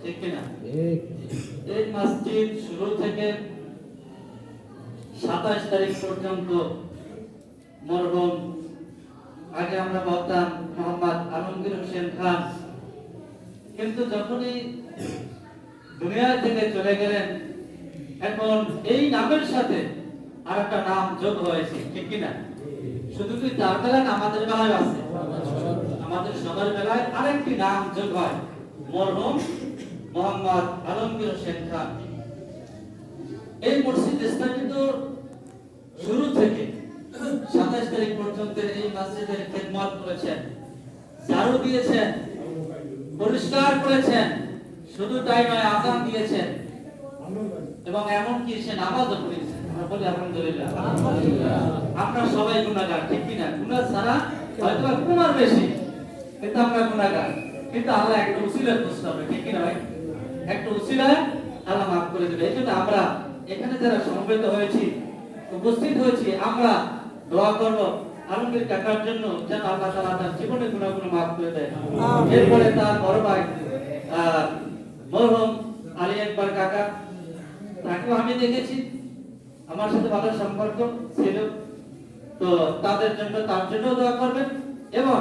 ঠিক কিনা এই মসজিদ শুরু থেকে সাতাশ তারিখ পর্যন্ত মরহুম। আগে আমরা বলতাম মোহাম্মদ আলমগীর হোসেন খান। কিন্তু যখনই দুনিয়া থেকে চলে গেলেন এখন এই নামের সাথে আর একটা নাম যোগ হয়েছে ঠিক কিনা শুধু কি তার বেলায় আমাদের বেলায় আছে? আমাদের সবার বেলায় আরেকটি নাম যোগ হয় মরহুম। মোহাম্মদ আলমগীর হোসেন খান। এই মসজিদ স্থাপিত শুরু থেকে সাতাশ তারিখ পর্যন্ত এই মসজিদের খেদমত করেছেন, ঝাড়ু দিয়েছেন, পরিষ্কার করেছেন, শুধু তাই নয়, আজান দিয়েছেন এবং এমনকি সে নামাজও পড়েছেন। আমরা বলি, আলহামদুলিল্লাহ। আমরা সবাই গুণাগার ঠিক কিনা? গুণা ছাড়া হয়তো গুণার বেশি, কিন্তু আমরা গুণাগার কিন্তু আল্লাহ একটা খুঁজতে হবে ঠিক কিনা ভাই? একটা উসিলা আল্লাহ মাফ করে দেবে। এই জন্য আমরা এখানে যারা সমবেত হয়েছি উপস্থিত হয়েছি আমরা দোয়া করব আলমগীর কাকার জন্য যেন আল্লাহ তাআলা তার জীবনে গুণাগুলো মাফ করে দেয়। এরপরে তার বড় ভাই মরহুম আলী একবার কাকা তাকেও আমি দেখেছি। আমার সাথে ভালো সম্পর্ক ছিল। তো তাদের জন্য তার জন্য দোয়া করবেন এবং